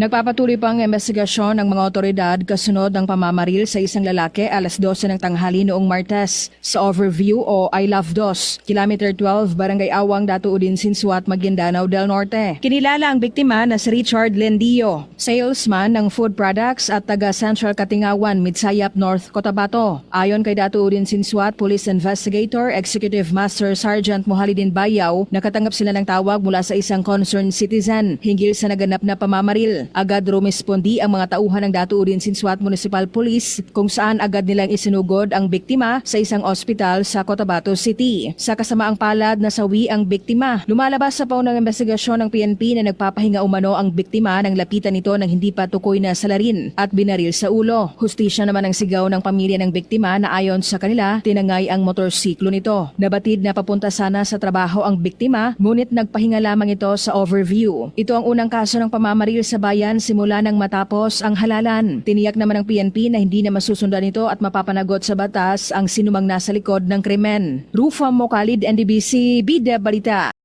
Nagpapatuloy pa ang investigasyon ng mga otoridad kasunod ng pamamaril sa isang lalaki alas 12 ng tanghali noong Martes sa Overview o I Love Dos, Kilometer 12, Barangay Awang, Dato Udin, Sinsuat, Maguindanao del Norte. Kinilala ang biktima na si Richard Lendio, salesman ng food products at taga Central Katingawan, Midsayap, North Cotabato. Ayon kay Dato Udin Sinsuat, Police Investigator, Executive Master Sergeant Muhalidin Bayaw, nakatanggap sila ng tawag mula sa isang concerned citizen hinggil sa naganap na pamamaril. Agad rumispondi ang mga tauhan ng Dato Udin Sinsuat Municipal Police kung saan agad nilang isinugod ang biktima sa isang ospital sa Cotabato City. Sa kasamaang palad nasawi ang biktima. Lumalabas sa paunang investigasyon ng PNP na nagpapahinga umano ang biktima nang lapitan nito ng hindi pa tukoy na salarin at binaril sa ulo. Hustisya naman ang sigaw ng pamilya ng biktima na ayon sa kanila tinangay ang motorsiklo nito. Nabatid na papunta sana sa trabaho ang biktima ngunit nagpahinga lamang ito sa overview. Ito ang unang kaso ng pamamaril sa bayan simula nang matapos ang halalan. Tiniyak naman ng PNP na hindi na masusundan ito at mapapanagot sa batas ang sinumang nasa likod ng krimen. Rufa Mokalid, NDBC, Bida Balita.